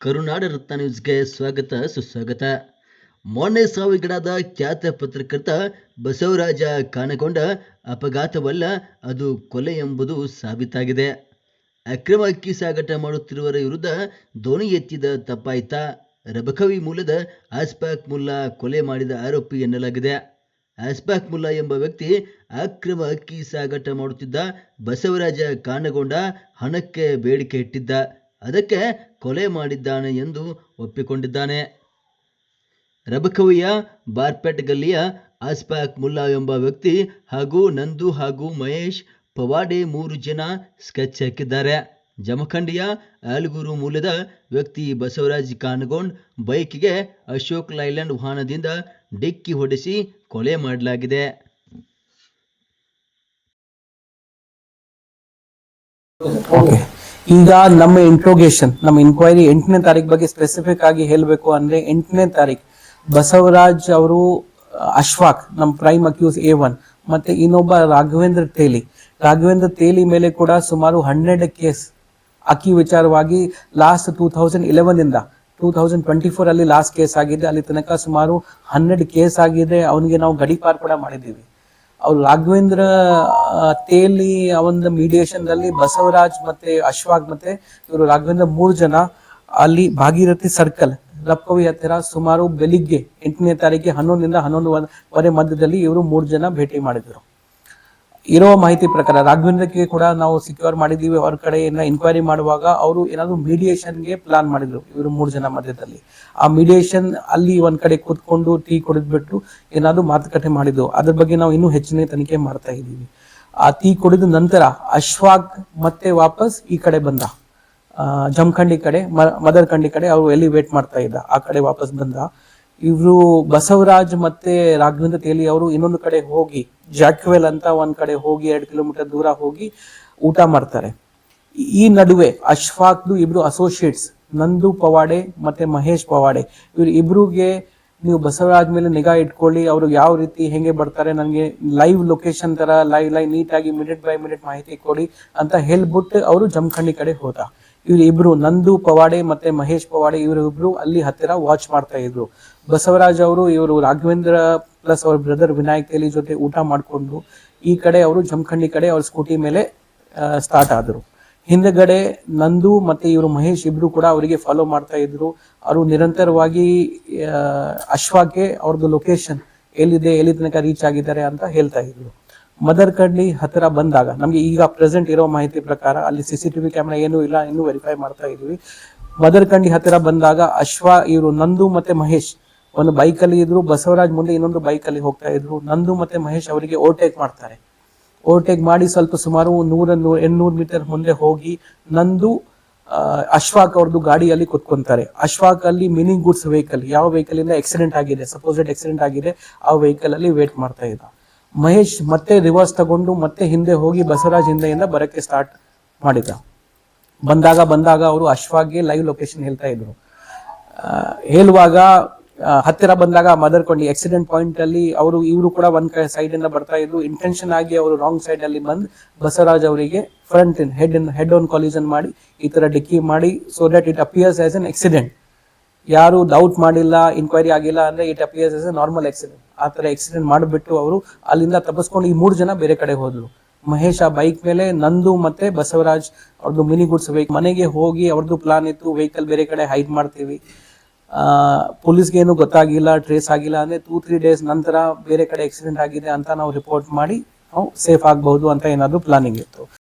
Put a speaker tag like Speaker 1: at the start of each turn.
Speaker 1: ಕರುನಾಡ ವೃತ್ತ ನ್ಯೂಸ್ಗೆ ಸ್ವಾಗತ ಸುಸ್ವಾಗತ. ಮೊನ್ನೆ ಸಾವಿಗೀಡಾದ ಖ್ಯಾತ ಪತ್ರಕರ್ತ ಬಸವರಾಜ ಕಾನಗೊಂಡ ಅಪಘಾತವಲ್ಲ, ಅದು ಕೊಲೆ ಎಂಬುದು ಸಾಬೀತಾಗಿದೆ. ಅಕ್ರಮ ಅಕ್ಕಿ ಸಾಗಾಟ ಮಾಡುತ್ತಿರುವವರ ವಿರುದ್ಧ ಧ್ವನಿ ಎತ್ತಿದ ತಪ್ಪಾಯ್ತಾ. ರಬಕವಿ ಮೂಲದ ಆಸ್ಪಾಕ್ ಮುಲ್ಲಾ ಕೊಲೆ ಮಾಡಿದ ಆರೋಪಿ ಎನ್ನಲಾಗಿದೆ. ಆಸ್ಪಾಕ್ ಮುಲ್ಲಾ ಎಂಬ ವ್ಯಕ್ತಿ ಅಕ್ರಮ ಅಕ್ಕಿ ಸಾಗಾಟ ಮಾಡುತ್ತಿದ್ದ ಬಸವರಾಜ ಕಾನಗೊಂಡ ಹಣಕ್ಕೆ ಬೇಡಿಕೆ ಇಟ್ಟಿದ್ದ. ಅದಕ್ಕೆ ಕೊಲೆ ಮಾಡಿದ್ದಾನೆ ಎಂದು ಒಪ್ಪಿಕೊಂಡಿದ್ದಾನೆ. ರಬಕವಿಯ ಬಾರ್ಪೇಟ್ ಗಲ್ಲಿಯ ಆಸ್ಪಾಕ್ ಮುಲ್ಲಾ ಎಂಬ ವ್ಯಕ್ತಿ ಹಾಗೂ ನಂದು ಹಾಗೂ ಮಹೇಶ್ ಪವಾಡೆ ಮೂರು ಜನ ಸ್ಕೆಚ್ ಹಾಕಿದ್ದಾರೆ. ಜಮಖಂಡಿಯ ಆಲ್ಗೂರು ಮೂಲದ ವ್ಯಕ್ತಿ ಬಸವರಾಜ್ ಕಾನಗೊಂಡ್ ಬೈಕಿಗೆ ಅಶೋಕ್ ಲೈಲ್ಯಾಂಡ್ ವಾಹನದಿಂದ ಡಿಕ್ಕಿ ಹೊಡೆಸಿ ಕೊಲೆ ಮಾಡಲಾಗಿದೆ.
Speaker 2: ಓಕೆ, ಈಗ ನಮ್ಮ ಇಂಟ್ರೋಗೇಷನ್ ನಮ್ಮ ಇನ್ಕ್ವೈರಿ ಎಂಟನೇ ತಾರೀಕು ಬಗ್ಗೆ ಸ್ಪೆಸಿಫಿಕ್ ಆಗಿ ಹೇಳಬೇಕು ಅಂದ್ರೆ ಎಂಟನೇ ತಾರೀಕು ಬಸವರಾಜ್ ಅವರು, ಅಶ್ವಾಕ್, ನಮ್ಮ ಪ್ರೈಮ್ ಅಕ್ಯೂಸ್ ಎ ಒನ್ ಮತ್ತೆ ಇನ್ನೊಬ್ಬ ರಾಘವೇಂದ್ರ ತೇಲಿ. ರಾಘವೇಂದ್ರ ತೇಲಿ ಮೇಲೆ ಕೂಡ ಸುಮಾರು ಹಂಡ್ರೆಡ್ ಕೇಸ್ ಅಕ್ಕಿ ವಿಚಾರವಾಗಿ ಲಾಸ್ಟ್ ಟೂ ತೌಸಂಡ್ ಇಲೆವೆನ್ ಇಂದ ಟೂ ತೌಸಂಡ್ ಟ್ವೆಂಟಿ ಫೋರ್ ಅಲ್ಲಿ ಲಾಸ್ಟ್ ಕೇಸ್ ಆಗಿದೆ. ಅಲ್ಲಿ ತನಕ ಸುಮಾರು ಹನ್ನೆರಡು ಕೇಸ್ ಆಗಿದೆ. ಅವನಿಗೆ ನಾವು ಗಡಿಪಾರ್ ಕೂಡ ಮಾಡಿದ್ದೀವಿ. ಅವ್ರು ರಾಘವೇಂದ್ರ ತೇಲಿ ಅವನ ಮೀಡಿಯೇಷನ್ ಅಲ್ಲಿ ಬಸವರಾಜ್ ಮತ್ತೆ ಅಶ್ವಾಗ್ ಮತ್ತೆ ಇವರು ರಾಘವೇಂದ್ರ ಮೂರು ಜನ ಅಲ್ಲಿ ಭಾಗೀರಥಿ ಸರ್ಕಲ್ ರಪ್ಪವಿ ಹತ್ತಿರ ಸುಮಾರು ಬೆಳಿಗ್ಗೆ ಎಂಟನೇ ತಾರೀಕಿಗೆ ಹನ್ನೊಂದರಿಂದ ಹನ್ನೊಂದುವರೆ ಮಧ್ಯದಲ್ಲಿ ಇವರು ಮೂರು ಜನ ಭೇಟಿ ಮಾಡಿದ್ರು. ಇರೋ ಮಾಹಿತಿ ಪ್ರಕಾರ ರಾಘವೇಂದ್ರಕ್ಕೆ ಕೂಡ ನಾವು ಸಿಕ್ಯೂರ್ ಮಾಡಿದ್ದೀವಿ. ಅವ್ರ ಕಡೆಯಿಂದ ಇನ್ಕ್ವೈರಿ ಮಾಡುವಾಗ ಅವರು ಏನಾದರೂ ಮೀಡಿಯೇಷನ್ಗೆ ಪ್ಲಾನ್ ಮಾಡಿದ್ರು ಇವರು ಮೂರು ಜನ ಮಧ್ಯದಲ್ಲಿ. ಆ ಮೀಡಿಯೇಷನ್ ಅಲ್ಲಿ ಒಂದ್ ಕಡೆ ಕೂತ್ಕೊಂಡು ಟೀ ಕುಡಿದ್ಬಿಟ್ಟು ಏನಾದರೂ ಮಾತುಕತೆ ಮಾಡಿದ್ರು. ಅದ್ರ ಬಗ್ಗೆ ನಾವು ಇನ್ನೂ ಹೆಚ್ಚಿನ ತನಿಖೆ ಮಾಡ್ತಾ ಇದ್ದೀವಿ. ಆ ಟೀ ಕುಡಿದ ನಂತರ ಅಶ್ವಾಗ್ ಮತ್ತೆ ವಾಪಸ್ ಈ ಕಡೆ ಬಂದ. ಜಮಖಂಡಿ ಕಡೆ ಮದರ್ ಖಂಡಿ ಕಡೆ ಅವರು ಎಲ್ಲಿ ವೇಟ್ ಮಾಡ್ತಾ ಇದ್ದ, ಆ ಕಡೆ ವಾಪಸ್ ಬಂದ. ಇವರು ಬಸವರಾಜ್ ಮತ್ತೆ ರಾಘವೇಂದ್ರ ತೇಲಿ ಅವರು ಇನ್ನೊಂದು ಕಡೆ ಹೋಗಿ, ಜಾಕ್ವೆಲ್ ಅಂತ ಒಂದ್ ಕಡೆ ಹೋಗಿ, ಎರಡು ಕಿಲೋಮೀಟರ್ ದೂರ ಹೋಗಿ ಊಟ ಮಾಡ್ತಾರೆ. ಈ ನಡುವೆ ಅಶ್ಫಾಕ್ದು ಇಬ್ರು ಅಸೋಸಿಯೇಟ್ಸ್ ನಂದು ಪವಾಡೆ ಮತ್ತೆ ಮಹೇಶ್ ಪವಾಡೆ, ಇವ್ರು ಇಬ್ರುಗೆ ನೀವು ಬಸವರಾಜ್ ಮೇಲೆ ನಿಗಾ ಇಟ್ಕೊಳ್ಳಿ, ಅವರು ಯಾವ ರೀತಿ ಹೆಂಗೆ ಬರ್ತಾರೆ, ನನಗೆ ಲೈವ್ ಲೊಕೇಶನ್ ತರ ಲೈವ್ ಲೈವ್ ನೀಟಾಗಿ ಮಿನಿಟ್ ಬೈ ಮಿನಿಟ್ ಮಾಹಿತಿ ಕೊಡಿ ಅಂತ ಹೇಳ್ಬಿಟ್ಟು ಅವರು ಜಮಖಂಡಿ ಕಡೆ ಹೋದ. ಇವ್ರು ಇಬ್ರು, ನಂದು ಪವಾಡೆ ಮತ್ತೆ ಮಹೇಶ್ ಪವಾಡೆ ಇವರು ಇಬ್ರು ಅಲ್ಲಿ ಹತ್ತಿರ ವಾಚ್ ಮಾಡ್ತಾ ಇದ್ರು. ಬಸವರಾಜ್ ಅವರು, ಇವರು ರಾಘವೇಂದ್ರ ಪ್ಲಸ್ ಅವ್ರ ಬ್ರದರ್ ವಿನಾಯಕ್ ತೇಲಿ ಜೊತೆ ಊಟ ಮಾಡಿಕೊಂಡು ಈ ಕಡೆ ಅವರು, ಜಮಖಂಡಿ ಕಡೆ ಅವ್ರ ಸ್ಕೂಟಿ ಮೇಲೆ ಸ್ಟಾರ್ಟ್ ಆದ್ರು. ಹಿಂದಗಡೆ ನಂದು ಮತ್ತೆ ಇವರು ಮಹೇಶ್ ಇಬ್ರು ಕೂಡ ಅವರಿಗೆ ಫಾಲೋ ಮಾಡ್ತಾ ಇದ್ರು. ಅವರು ನಿರಂತರವಾಗಿ ಅಶ್ವಾಗೆ ಅವ್ರದ್ದು ಲೊಕೇಶನ್ ಎಲ್ಲಿದೆ, ಎಲ್ಲಿ ತನಕ ರೀಚ್ ಆಗಿದ್ದಾರೆ ಅಂತ ಹೇಳ್ತಾ ಇದ್ರು. ಮದರ್ ಕಡ್ಲಿ ಹತ್ತಿರ ಬಂದಾಗ, ನಮ್ಗೆ ಈಗ ಪ್ರೆಸೆಂಟ್ ಇರೋ ಮಾಹಿತಿ ಪ್ರಕಾರ ಅಲ್ಲಿ ಸಿ ಸಿ ಟಿವಿ ಕ್ಯಾಮ್ರಾ ಏನೂ ಇಲ್ಲ, ಇನ್ನೂ ವೆರಿಫೈ ಮಾಡ್ತಾ ಇದೀವಿ ಮದರ್ ಕಂಡಿ ಹತ್ತಿರ ಬಂದಾಗ ಅಶ್ವ, ಇವರು ನಂದು ಮತ್ತೆ ಮಹೇಶ್. ಒಂದು ಬೈಕ್ ಅಲ್ಲಿ ಇದ್ರು, ಬಸವರಾಜ್ ಮುಂದೆ ಇನ್ನೊಂದು ಬೈಕ್ ಅಲ್ಲಿ ಹೋಗ್ತಾ ಇದ್ರು. ನಂದು ಮತ್ತೆ ಮಹೇಶ್ ಅವರಿಗೆ ಓವರ್ಟೇಕ್ ಮಾಡ್ತಾರೆ. ಓವರ್ಟೇಕ್ ಮಾಡಿ ಸ್ವಲ್ಪ ಸುಮಾರು ನೂರ ನೂ- ಎಂಟ್ನೂರು ಮೀಟರ್ ಮುಂದೆ ಹೋಗಿ ನಂದು ಅಶ್ವಾಕ್ ಅವ್ರದ್ದು ಗಾಡಿಯಲ್ಲಿ ಕುತ್ಕೊಂತಾರೆ. ಅಶ್ವಾಕ್ ಅಲ್ಲಿ ಮಿನಿ ಗುಡ್ಸ್ ವೆಹಿಕಲ್ ಯಾವ ವೆಹಿಕಲ್ ಇಂದ ಆಕ್ಸಿಡೆಂಟ್ ಆಗಿದೆ ಸಪೋಸೆಡ್ ಆಕ್ಸಿಡೆಂಟ್ ಆಗಿದೆ, ಆ ವೆಹಿಕಲ್ ಅಲ್ಲಿ ವೇಟ್ ಮಾಡ್ತಾ ಇದ್ದ. ಮಹೇಶ್ ಮತ್ತೆ ರಿವರ್ಸ್ ತಗೊಂಡು ಮತ್ತೆ ಹಿಂದೆ ಹೋಗಿ ಬಸವರಾಜ್ ಹಿಂದೆಯಿಂದ ಬರಕ್ಕೆ ಸ್ಟಾರ್ಟ್ ಮಾಡಿದ. ಬಂದಾಗ ಬಂದಾಗ ಅವರು ಅಶ್ವಾಗ್ಗೆ ಲೈವ್ ಲೊಕೇಶನ್ ಹೇಳ್ತಾ ಇದ್ರು. ಹೇಳುವಾಗ ಹತ್ತಿರ ಬಂದಾಗ ಮದರ್ಕೊಂಡಿ ಆಕ್ಸಿಡೆಂಟ್ ಪಾಯಿಂಟ್ ಅಲ್ಲಿ ಅವರು, ಇವರು ಕೂಡ ಒಂದ್ ಕಡೆ ಸೈಡ್ ಇಂದ ಬರ್ತಾ ಇದ್ರು. ಇಂಟೆನ್ಷನ್ ಆಗಿ ಅವರು ರಾಂಗ್ ಸೈಡ್ ಅಲ್ಲಿ ಬಂದು ಬಸವರಾಜ್ ಅವರಿಗೆ front in head in head on collision ಮಾಡಿ ಈ ತರ ಡಿಕ್ಕಿ ಮಾಡಿ so that it appears as an accident ಯಾರು ಡೌಟ್ ಮಾಡಿಲ್ಲ ಇನ್ಕ್ವೈರಿ ಆಗಿಲ್ಲ ಅಂದ್ರೆ it appears as a normal accident ಆ ತರ ಆಕ್ಸಿಡೆಂಟ್ ಮಾಡಿಬಿಟ್ಟು ಅವರು ಅಲ್ಲಿಂದ ತಪ್ಪಿಸ್ಕೊಂಡು ಈ ಮೂರು ಜನ ಬೇರೆ ಕಡೆ ಹೋದ್ರು ಮಹೇಶ್ ಬೈಕ್ ಮೇಲೆ, ನಂದು ಮತ್ತೆ ಬಸವರಾಜ್ ಅವ್ರದ್ದು ಮಿನಿ ಗುಡ್ಸ್ ವೆಹಿಕಲ್ ಮನೆಗೆ ಹೋಗಿ ಅವ್ರದ್ದು ಪ್ಲಾನ್ ಇತ್ತು ವೆಹಿಕಲ್ ಬೇರೆ ಕಡೆ ಹೈಡ್ ಮಾಡ್ತೀವಿ. ಪೊಲೀಸ್ಗೆ ಏನು ಗೊತ್ತಾಗಿಲ್ಲ ಟ್ರೇಸ್ ಆಗಿಲ್ಲ ಅಂದ್ರೆ ಟೂ ತ್ರೀ ಡೇಸ್ ನಂತರ ಬೇರೆ ಕಡೆ ಆಕ್ಸಿಡೆಂಟ್ ಆಗಿದೆ ಅಂತ ನಾವು ರಿಪೋರ್ಟ್ ಮಾಡಿ ನಾವು ಸೇಫ್ ಆಗಬಹುದು ಅಂತ ಏನಾದರೂ ಪ್ಲಾನಿಂಗ್ ಇತ್ತು.